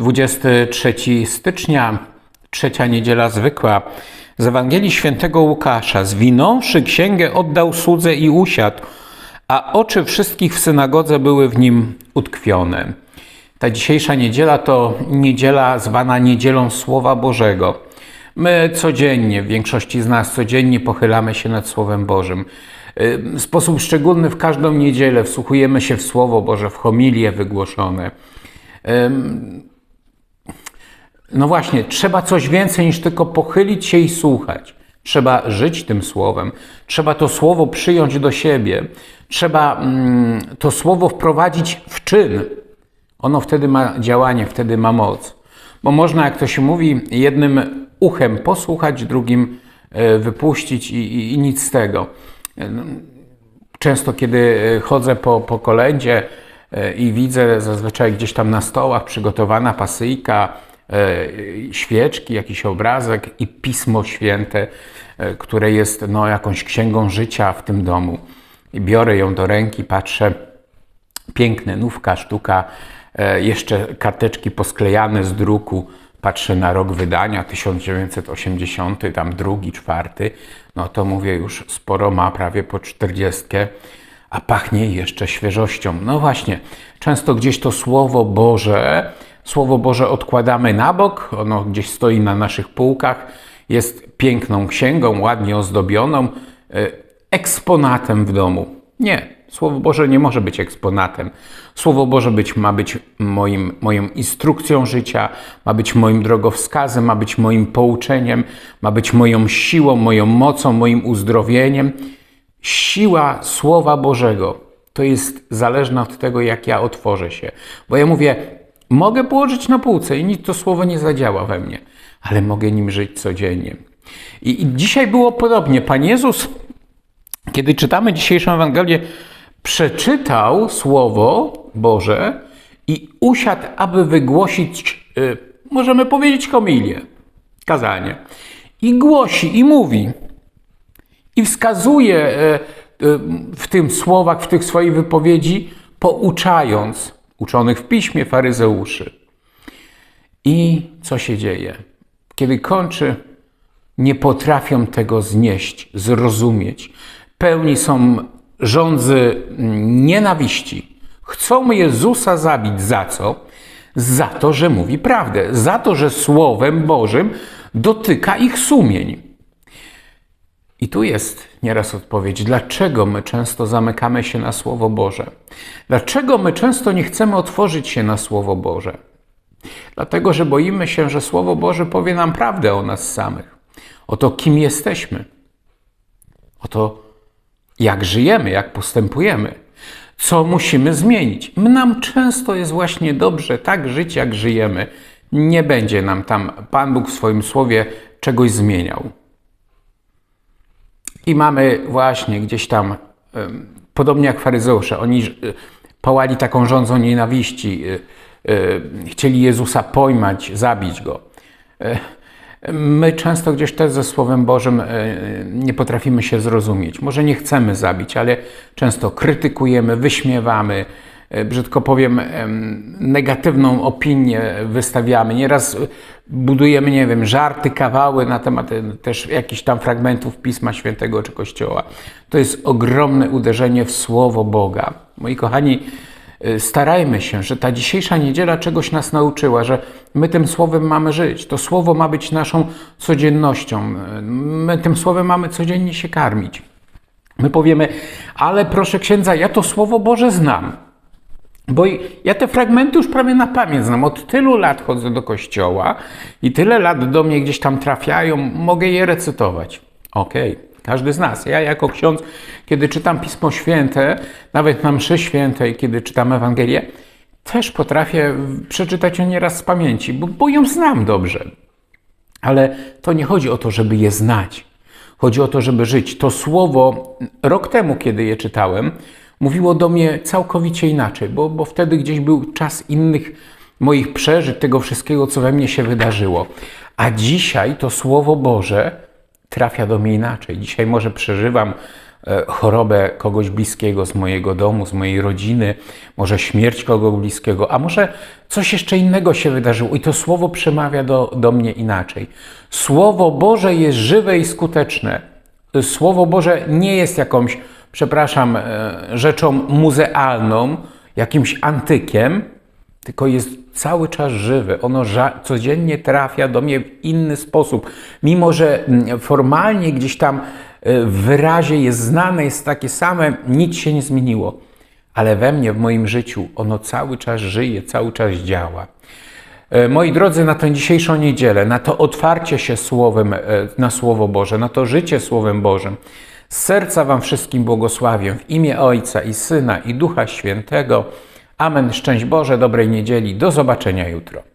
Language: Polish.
23 stycznia, trzecia niedziela zwykła. Z Ewangelii Świętego Łukasza. Zwinąwszy księgę, oddał słudze i usiadł, a oczy wszystkich w synagodze były w nim utkwione. Ta dzisiejsza niedziela to niedziela zwana Niedzielą Słowa Bożego. My codziennie, w większości z nas codziennie pochylamy się nad Słowem Bożym. W sposób szczególny w każdą niedzielę wsłuchujemy się w Słowo Boże, w homilie wygłoszone. No właśnie, trzeba coś więcej niż tylko pochylić się i słuchać. Trzeba żyć tym słowem, trzeba to słowo przyjąć do siebie, trzeba mm, to słowo wprowadzić w czyn. Ono wtedy ma działanie, wtedy ma moc. Bo można, jak to się mówi, jednym uchem posłuchać, drugim e, wypuścić i, i, i nic z tego. Często, kiedy chodzę po, po kolędzie e, i widzę zazwyczaj gdzieś tam na stołach przygotowana pasyjka, E, świeczki, jakiś obrazek i Pismo Święte, e, które jest no, jakąś księgą życia w tym domu. I biorę ją do ręki, patrzę, piękne, nówka, sztuka, e, jeszcze karteczki posklejane z druku, patrzę na rok wydania 1980, tam drugi, czwarty, no to mówię już sporo ma, prawie po 40, a pachnie jeszcze świeżością. No właśnie, często gdzieś to Słowo Boże Słowo Boże odkładamy na bok, ono gdzieś stoi na naszych półkach, jest piękną księgą, ładnie ozdobioną, e, eksponatem w domu. Nie, Słowo Boże nie może być eksponatem. Słowo Boże być, ma być moim, moją instrukcją życia, ma być moim drogowskazem, ma być moim pouczeniem, ma być moją siłą, moją mocą, moim uzdrowieniem. Siła Słowa Bożego to jest zależna od tego, jak ja otworzę się. Bo ja mówię, Mogę położyć na półce i nic to słowo nie zadziała we mnie, ale mogę nim żyć codziennie. I, I dzisiaj było podobnie. Pan Jezus, kiedy czytamy dzisiejszą Ewangelię, przeczytał słowo Boże i usiadł, aby wygłosić, y, możemy powiedzieć, homilię, kazanie. I głosi, i mówi, i wskazuje y, y, w tym słowach, w tych swojej wypowiedzi, pouczając uczonych w piśmie faryzeuszy. I co się dzieje? Kiedy kończy, nie potrafią tego znieść, zrozumieć. Pełni są rządzy nienawiści. Chcą Jezusa zabić za co? Za to, że mówi prawdę, za to, że Słowem Bożym dotyka ich sumień. I tu jest nieraz odpowiedź, dlaczego my często zamykamy się na Słowo Boże. Dlaczego my często nie chcemy otworzyć się na Słowo Boże? Dlatego, że boimy się, że Słowo Boże powie nam prawdę o nas samych, o to, kim jesteśmy, o to, jak żyjemy, jak postępujemy, co musimy zmienić. Nam często jest właśnie dobrze tak żyć, jak żyjemy. Nie będzie nam tam Pan Bóg w swoim słowie czegoś zmieniał. I mamy właśnie gdzieś tam, podobnie jak faryzeusze, oni pałali taką rządzą nienawiści, y, y, chcieli Jezusa pojmać, zabić Go. E, my często gdzieś też ze Słowem Bożym e, nie potrafimy się zrozumieć. Może nie chcemy zabić, ale często krytykujemy, wyśmiewamy, E, brzydko powiem, negatywną opinię wystawiamy. Nieraz budujemy, nie wiem, żarty, kawały na temat e, też jakichś tam fragmentów Pisma Świętego czy Kościoła. To jest ogromne uderzenie w Słowo Boga. Moi kochani, e, starajmy się, że ta dzisiejsza niedziela czegoś nas nauczyła, że my tym Słowem mamy żyć. To Słowo ma być naszą codziennością. My tym Słowem mamy codziennie się karmić. My powiemy, ale proszę księdza, ja to Słowo Boże znam. Bo ja te fragmenty już prawie na pamięć znam. Od tylu lat chodzę do kościoła i tyle lat do mnie gdzieś tam trafiają, mogę je recytować. Okej, okay. każdy z nas. Ja jako ksiądz, kiedy czytam Pismo Święte, nawet na mszy świętej, kiedy czytam Ewangelię, też potrafię przeczytać ją nieraz z pamięci, bo, bo ją znam dobrze. Ale to nie chodzi o to, żeby je znać. Chodzi o to, żeby żyć. To słowo, rok temu, kiedy je czytałem, mówiło do mnie całkowicie inaczej, bo, bo wtedy gdzieś był czas innych moich przeżyć, tego wszystkiego, co we mnie się wydarzyło. A dzisiaj to Słowo Boże trafia do mnie inaczej. Dzisiaj może przeżywam e, chorobę kogoś bliskiego z mojego domu, z mojej rodziny, może śmierć kogoś bliskiego, a może coś jeszcze innego się wydarzyło i to słowo przemawia do, do mnie inaczej. Słowo Boże jest żywe i skuteczne. Słowo Boże nie jest jakąś, przepraszam, e, rzeczą muzealną, jakimś antykiem, tylko jest cały czas żywy. Ono codziennie trafia do mnie w inny sposób. Mimo, że formalnie gdzieś tam e, w wyrazie jest znane, jest takie same, nic się nie zmieniło. Ale we mnie, w moim życiu, ono cały czas żyje, cały czas działa. E, Moi drodzy, na tę dzisiejszą niedzielę, na to otwarcie się Słowem, na Słowo Boże, na to życie Słowem Bożym, z serca Wam wszystkim błogosławię w imię Ojca i Syna i Ducha Świętego. Amen. Szczęść Boże, dobrej niedzieli. Do zobaczenia jutro.